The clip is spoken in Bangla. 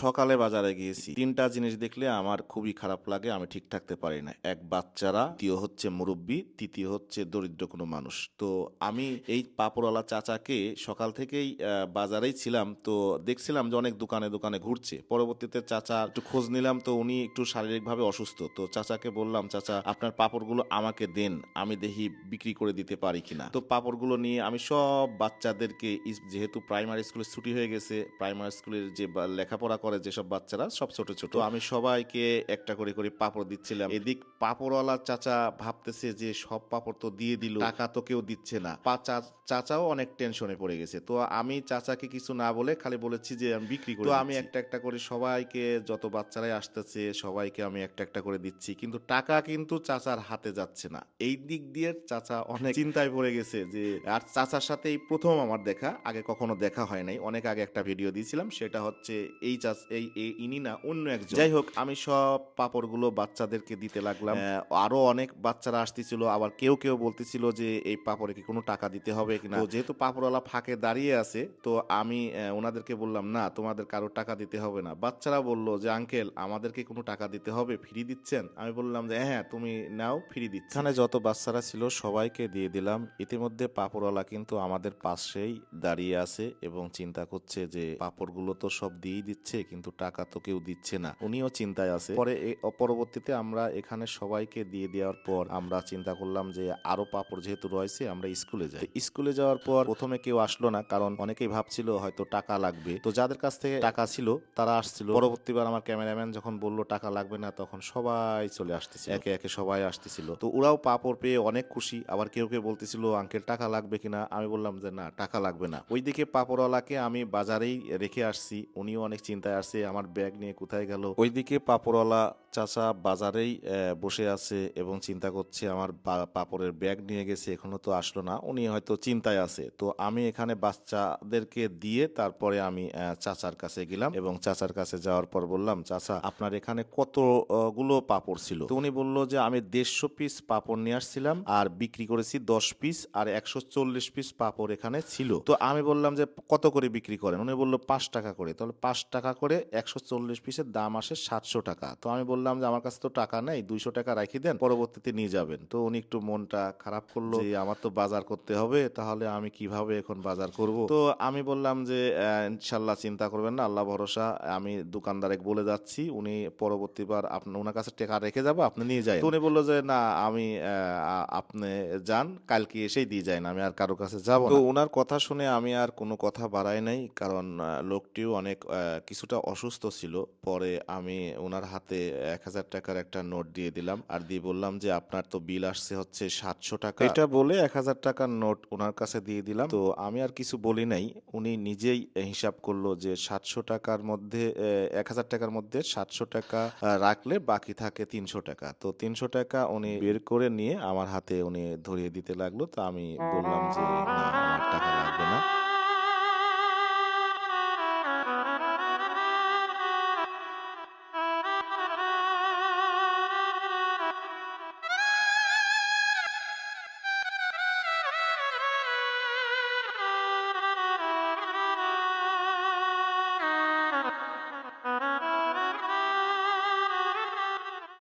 সকালে বাজারে গিয়েছি। তিনটা জিনিস দেখলে আমার খুবই খারাপ লাগে, আমি ঠিক থাকতে পারি না। এক বাচ্চারা, দ্বিতীয় হচ্ছে মুরব্বী, তৃতীয় হচ্ছে দরিদ্র কোনো মানুষ। তো আমি এই পাপড়ওয়ালা চাচাকে সকাল থেকেই বাজারেই ছিলাম। তো দেখছিলাম যে অনেক দোকানে দোকানে ঘুরছে। পরবর্তীতে চাচা একটু খোঁজ নিলাম, তো উনি একটু শারীরিকভাবে অসুস্থ। তো চাচাকে বললাম, চাচা, আপনার পাপড়গুলো আমাকে দেন, আমি দেখি বিক্রি করে দিতে পারি কিনা? তো পাপড়গুলো নিয়ে আমি সব বাচ্চাদেরকে, যেহেতু প্রাইমারি স্কুলে ছুটি হয়ে গেছে, প্রাইমারি স্কুলের যে লেখাপড়া করে যেসব বাচ্চারা সব ছোট ছোট। আমি সবাইকে একটা করে করে পাপড় দিচ্ছিলাম। এদিক পাপড়ওয়ালা চাচা ভাবতেছে যে সব পাপড় তো দিয়ে দিল টাকা তো কেউ দিচ্ছে না। চাচাও অনেক টেনশনে পড়ে গেছে। তো আমি চাচাকে কিছু না বলে খালি বলেছি যে আমি বিক্রি করি তো আমি একটা একটা করে সবাইকে যত বাচ্চারাই আসতেছে সবাইকে আমি একটা একটা করে দিচ্ছি। কিন্তু টাকা কিন্তু চাচার হাতে যাচ্ছে না। এই দিক দিয়ে চাচা অনেক চিন্তায় পড়ে গেছে যে আর চাচার সাথে এই প্রথম আমার দেখা আগে কখনো দেখা হয় নাই। অনেক আগে একটা ভিডিও দিয়েছিলাম সেটা হচ্ছে এই চাচ এই এই ইনি না অন্য একজন। যাই হোক আমি সব পাপড়গুলো বাচ্চাদেরকে দিতে লাগলাম। আহ, আরও অনেক বাচ্চারা আসতেছিল আবার কেউ কেউ বলতেছিল যে এই পাপড়ে কি কোনো টাকা দিতে হবে কিনা? তো যেহেতু পাপড়ওয়ালা ফাঁকে দাঁড়িয়ে আছে তো আমি ওনাদেরকে বললাম না তোমাদের কারও টাকা দিতে হবে না। বাচ্চারা বলল যে আঙ্কেল আমাদেরকে কোনো টাকা দিতে হবে? ফ্রি দিচ্ছেন? আমি বললাম যে হ্যাঁ তুমি নাও ফ্রি দিচ্ছি। এখানে যত বাচ্চারা ছিল সবাইকে দিয়ে দিলাম। ইতিমধ্যে পাপড়ওয়ালা কিন্তু আমাদের পাশেই দাঁড়িয়ে আছে এবং চিন্তা করছে যে পাপড়গুলো তো সব দিয়েই দিচ্ছে। কিন্তু টাকা তো কেউ দিচ্ছে না। উনিও চিন্তায় আছে। পরে পরবর্তীতে আমরা এখানে সবাইকে দিয়ে দেওয়ার পর আমরা চিন্তা করলাম যে আরও পাপড় যেহেতু রয়েছে, আমরা স্কুলে যাই। স্কুলে যাওয়ার পর প্রথমে কেউ আসলো না, কারণ অনেকেই ভাবছিল হয়তো টাকা লাগবে। তো যাদের কাছ থেকে টাকা ছিল, তারা আসছিল। পরবর্তীবার আমার ক্যামেরাম্যান যখন বলল, টাকা লাগবে না, তখন সবাই চলে আসতেছিল। একে একে সবাই আসতেছিল। তো ওরাও পাপড় পেয়ে অনেক খুশি। আবার কেউ কেউ বলতেছিল, আঙ্কেল, টাকা লাগবে কিনা? আমি বললাম যে, না, টাকা লাগবে না। ওইদিকে পাপড়ওয়ালাকে আমি বাজারেই রেখে আসছি। উনিও অনেক চিন্তায় আসছে আমার ব্যাগ নিয়ে কোথায় গেল? ওইদিকে পাপড়ওয়ালা চাচা বাজারেই বসে আছে এবং চিন্তা করছে, আমার পাপড়ের ব্যাগ নিয়ে গেছে এখনও তো আসলো না। উনি হয়তো চিন্তায় আছে। তো আমি এখানে বাচ্চাদেরকে দিয়ে তারপরে আমি চাচার কাছে গেলাম এবং চাচার কাছে যাওয়ার পর বললাম, চাচা, আপনার এখানে কতগুলো পাপড় ছিল? তো উনি বলল যে, আমি দেড়শো পিস পাপড় নিয়ে আসছিলাম আর বিক্রি করেছি দশ পিস আর একশো চল্লিশ পিস পাপড় এখানে ছিল। তো আমি বললাম যে, কত করে বিক্রি করেন? উনি বলল, পাঁচ টাকা করে। তাহলে পাঁচ টাকা করে একশো চল্লিশ পিসের দাম আসে সাতশো টাকা। তো আমি বললাম যে, আমার কাছে তো টাকা নেই, দুইশো টাকা রাখি দেন, পরবর্তীতে নিয়ে যাবেন। তো উনি একটু মনটা খারাপ করল যে, আমার তো বাজার করতে হবে, তাহলে আমি কীভাবে এখন বাজার করব? তো আমি বললাম যে ইনশাল্লাহ চিন্তা করবেন না, আল্লাহ ভরসা, আমি দোকানদারে বলে যাচ্ছি, উনি পরবর্তীবার আপনার ওনার কাছে টাকা রেখে যাব, আপনি নিয়ে যায় উনি বলল যে, না, আমি আপনি যান, কালকে এসেই দিয়ে যায় না আমি আর কারও কাছে যাব তো ওনার কথা শুনে আমি আর কোনো কথা বাড়াই নাই, কারণ লোকটিও অনেক কিছুটা অসুস্থ ছিল, পরে আমি ওনার হাতে এক হাজার টাকার একটা নোট দিয়ে দিলাম আর দিয়ে বললাম যে আপনার তো বিল আসছে হচ্ছে সাতশো টাকা। এটা বলে এক হাজার টাকার নোট ওনার কাছে দিয়ে দিলাম। তো আমি আর কিছু বলি নাই উনি নিজেই হিসাব করল যে সাতশো টাকার মধ্যে এক হাজার টাকার মধ্যে সাতশো টাকা রাখলে বাকি থাকে তিনশো টাকা। তো তিনশো টাকা উনি বের করে নিয়ে আমার হাতে উনি ধরিয়ে দিতে লাগল। তো আমি বললাম যে না আমার টাকা লাগবে না।